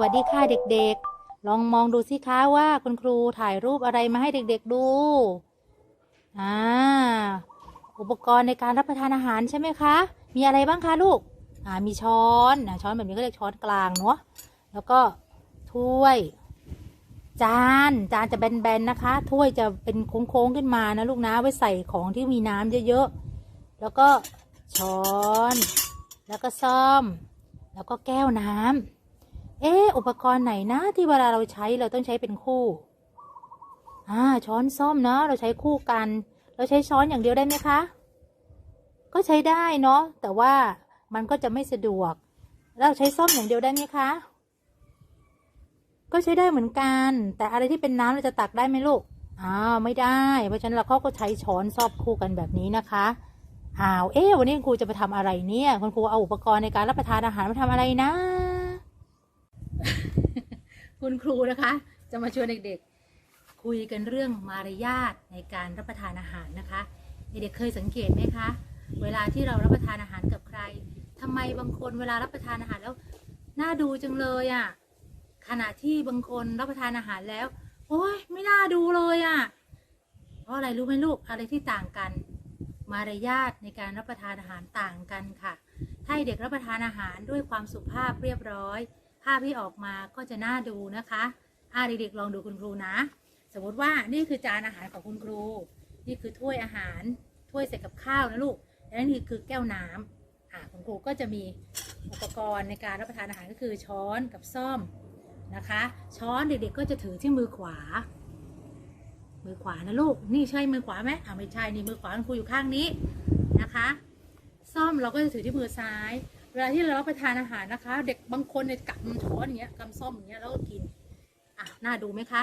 วัสดีค่ะเด็กๆ ลองมองดูสิคะว่าคุณครูถ่ายรูปอะไรมาให้เด็กๆดู อ่า อุปกรณ์ในการรับประทานอาหารใช่ไหมคะ มีอะไรบ้างคะลูก อ่า มีช้อนอ่าช้อนแบบนี้ก็เรียกช้อนกลางเนาะ แล้วก็ถ้วย จาน จานจะแบนๆนะคะ ถ้วยจะเป็นโค้งๆขึ้นมานะลูกนะ ไว้ใส่ของที่มีน้ำเยอะๆ แล้วก็ช้อน แล้วก็ซ่อม แล้วก็แก้วน้ำ เอ๊ะอุปกรณ์ไหนนะ ที่เวลาเราใช้เราต้องใช้เป็นคู่ อ่า ช้อนส้อมเนาะเราใช้คู่กัน เราใช้ช้อนอย่างเดียวได้ไหมคะ ก็ใช้ได้เนาะแต่ว่ามันก็จะไม่สะดวก เราใช้ส้อมอย่างเดียวได้ไหมคะ ก็ใช้ได้เหมือนกัน แต่อะไรที่เป็นน้ำเราจะตักได้ไหมลูกอ้าวไม่ได้ เพราะฉะนั้นเราก็ใช้ช้อนซอบคู่กันแบบนี้นะคะอ้าวเอ๊ะวันนี้ครูจะไปทำอะไรเนี่ย คุณครูเอาอุปกรณ์ในการรับประทานอาหารมาทำอะไรนะ คุณครูนะคะ จะมาชวนเด็กๆ คุยกันเรื่องมารยาทในการรับประทานอาหารนะคะเด็กๆเคยสังเกตไหมคะ เวลาที่เรารับประทานอาหารกับใครทำไมบางคนเวลารับประทานอาหารแล้วน่าดูจังเลยอะ่ะขณะที่บางคนรับประทานอาหารแล้ว โอ้ยไม่น่าดูเลยอะ่ะเพราะอะไรรู้ไหมลูกอะไรที่ต่างกัน มารยาทในการรับประทานอาหารต่างกันค่ะ ถ้าเด็กรับประทานอาหารด้วยความสุภาพเรียบร้อย ภาพที่ออกมาก็จะน่าดูนะคะอ่าเด็กๆลองดูคุณครูนะ สมมติว่านี่คือจานอาหารของคุณครู นี่คือถ้วยอาหารถ้วยใส่กับข้าวนะลูกและนี่คือแก้วน้ำอ่าคุณครูก็จะมีอุปกรณ์ในการรับประทานอาหารก็คือช้อนกับซ่อมนะคะ ช้อนเด็กๆก็จะถือที่มือขวา มือขวานะลูก นี่ใช่มือขวาไหมอ่าไม่ใช่นี่มือขวาคุณครูอยู่ข้างนี้นะคะ ซ่อมเราก็จะถือที่มือซ้าย เวลาที่เรารับประทานอาหารนะคะ เด็กบางคนเนี่ยกำช้อนอย่างเงี้ยกำซ่อมอย่างเงี้ยแล้วก็กินอะน่าดูไหมคะ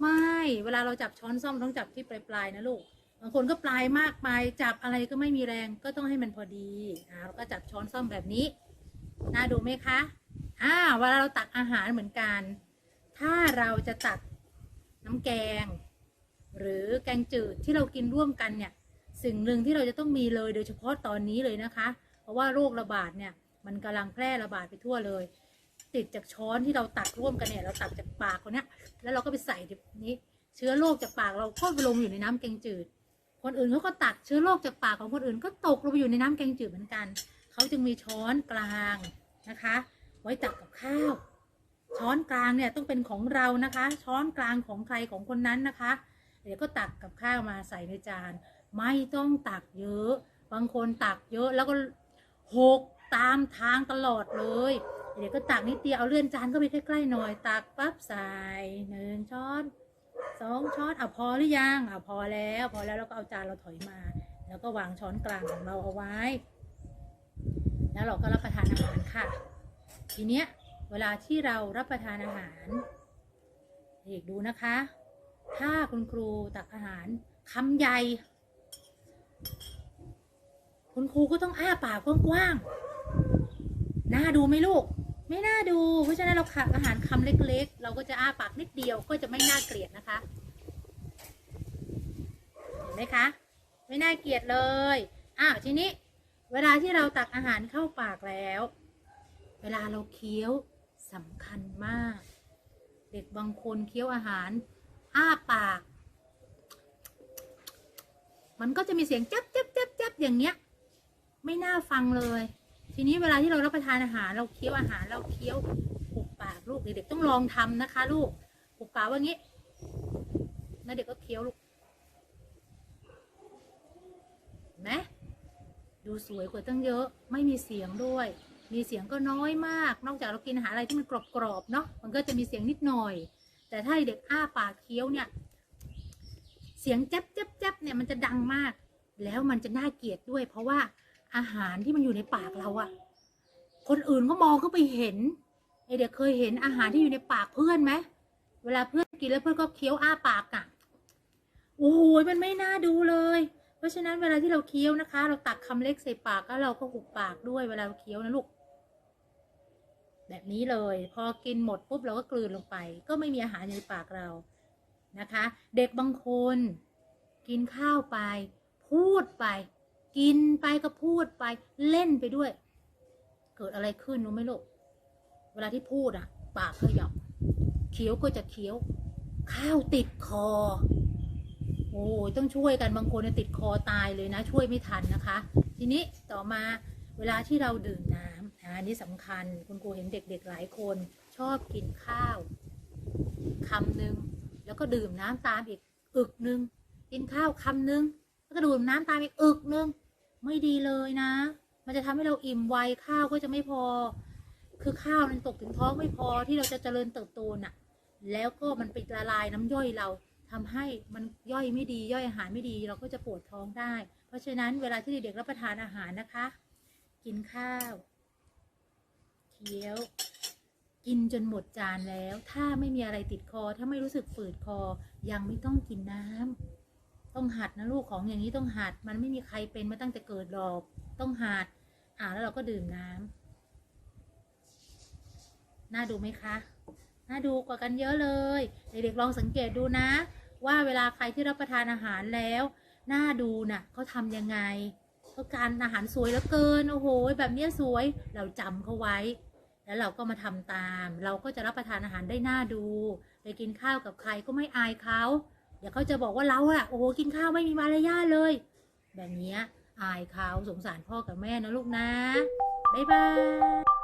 ไม่เวลาเราจับช้อนซ่อมต้องจับที่ปลายๆนะลูกบางคนก็ปลายมากไปจับอะไรก็ไม่มีแรงก็ต้องให้มันพอดีอ่าเราก็จับช้อนซ่อมแบบนี้น่าดูไหมคะอ่าเวลาเราตักอาหารเหมือนกัน ถ้าเราจะตักน้ำแกง หรือแกงจืดที่เรากินร่วมกันเนี่ยสิ่งหนึ่งที่เราจะต้องมีเลยโดยเฉพาะตอนนี้เลยนะคะ เพราะว่าโรคระบาดเนี่ยมันกำลังแพร่ระบาดไปทั่วเลย ติดจากช้อนที่เราตักร่วมกันเนี่ยเราตักจากปากคนเนี้ยแล้วเราก็ไปใส่แบบนี้ เชื้อโรคจากปากเราก็ไปลงอยู่ในน้ำแกงจืด คนอื่นเขาก็ตักเชื้อโรคจากปากของคนอื่น ก็ตกลงไปอยู่ในน้ำแกงจืดเหมือนกันเขาจึงมีช้อนกลางนะคะ ไว้ตักกับข้าว ช้อนกลางเนี่ยต้องเป็นของเรานะคะ ช้อนกลางของใครของคนนั้นนะคะ เดี๋ยวก็ตักกับข้าวมาใส่ในจาน ไม่ต้องตักเยอะ บางคนตักเยอะแล้วก็ หกตามทางตลอดเลย เดี๋ยวก็ตักนิดเดียวเอาเลื่อนจานเข้าไปใกล้ๆหน่อย ตักปั๊บใส่หนึ่งช้อนสองช้อนเอาพอหรือยังเอาพอแล้ว พอแล้วเราก็เอาจานเราถอยมา แล้วก็วางช้อนกลางของเราเอาไว้ แล้วเราก็รับประทานอาหารค่ะ ทีเนี้ยเวลาที่เรารับประทานอาหารเด็กดูนะคะ ถ้าคุณครูตักอาหารคำใหญ่ คุณครูก็ต้องอ้าปากกว้างๆน่าดูไหมลูก ไม่น่าดู เพราะฉะนั้นเราขักอาหารคำเล็ก ๆ เราก็จะอ้าปากนิดเดียวก็จะไม่น่าเกลียดนะคะ เห็นไหมคะ ไม่น่าเกลียดเลย อ้าวทีนี้ เวลาที่เราตักอาหารเข้าปากแล้ว เวลาเราเคี้ยวสำคัญมาก เด็กบางคนเคี้ยวอาหาร อ้าปาก มันก็จะมีเสียงจับจับจับจับอย่างเงี้ย ไม่น่าฟังเลย ทีนี้เวลาที่เรารับประทานอาหารเราเคี้ยวอาหารเราเคี้ยวหุบปากลูกเด็กๆต้องลองทำนะคะ ลูกหุบปากว่างี้แล้วเด็กก็เคี้ยวลูกไหมดูสวยกว่าตั้งเยอะ ไม่มีเสียงด้วย มีเสียงก็น้อยมาก นอกจากเรากินอาหารอะไรที่มันกรอบๆเนาะมันก็จะมีเสียงนิดหน่อย แต่ถ้าเด็กอ้าปากเคี้ยวเนี่ยเสียงจับจับจับเนี่ยมันจะดังมาก แล้วมันจะน่าเกลียดด้วย เพราะว่า อาหารที่มันอยู่ในปากเราอะคนอื่นก็มองเข้าไปเห็นไอเด็กเคยเห็นอาหารที่อยู่ในปากเพื่อนไหมเวลาเพื่อนกินแล้วเพื่อนก็เคี้ยวอ้าปากอะโอ้โหมันไม่น่าดูเลย เพราะฉะนั้นเวลาที่เราเคี้ยวนะคะ เราตักคำเล็กใส่ปากแล้วเราก็หุบปากด้วยเวลาเราเคี้ยวนะลูกแบบนี้เลย พอกินหมดปุ๊บเราก็กลืนลงไป ก็ไม่มีอาหารอยู่ในปากเรานะคะ เด็กบางคน กินข้าวไป พูดไป กินไปก็พูดไปเล่นไปด้วย เกิดอะไรขึ้นรู้ไหมลูกเวลาที่พูดอะ ปากขยับเคี้ยวก็จะเคี้ยว ข้าวติดคอ โอ้ยต้องช่วยกันบางคนติดคอตายเลยนะ ช่วยไม่ทันนะคะ ทีนี้ต่อมาเวลาที่เราดื่มน้ำอันนี้สำคัญคุณครูเห็นเด็กๆหลายคนชอบกินข้าวคำหนึ่งแล้วก็ดื่มน้ำตามอีกอึกหนึ่งกินข้าวคำหนึ่งแล้วก็ดื่มน้ำตามอีกอึกหนึ่ง ไม่ดีเลยนะ มันจะทำให้เราอิ่มไวข้าวก็จะไม่พอ คือข้าวมันตกถึงท้องไม่พอที่เราจะเจริญเติบโตน่ะ แล้วก็มันไปละลายน้ำย่อยเราทำให้มันย่อยไม่ดีย่อยอาหารไม่ดีเราก็จะปวดท้องได้ เพราะฉะนั้นเวลาที่เด็กรับประทานอาหารนะคะ กินข้าวเคี้ยวกินจนหมดจานแล้ว ถ้าไม่มีอะไรติดคอ ถ้าไม่รู้สึกฝืดคอ ยังไม่ต้องกินน้ำ ต้องหัดนะลูกของอย่างนี้ต้องหัด มันไม่มีใครเป็นมาตั้งแต่เกิดหรอก ต้องหัด อ่าแล้วเราก็ดื่มน้ำน่าดูไหมคะ น่าดูกว่ากันเยอะเลย เด็กๆลองสังเกตดูนะ ว่าเวลาใครที่รับประทานอาหารแล้ว น่าดูน่ะเขาทำยังไงเขาการอาหารสวยเหลือเกิน โอ้โห แบบเนี้ยสวย เราจำเขาไว้ แล้วเราก็มาทำตาม เราก็จะรับประทานอาหารได้น่าดู ไปกินข้าวกับใครก็ไม่อายเขา ดี๋ยวเขาจะบอกว่าเราอะโอ้โหกินข้าวไม่มีมารยาทเลย แบบนี้อายเขาสงสารพ่อกับแม่นะลูกนะ บ๊ายบาย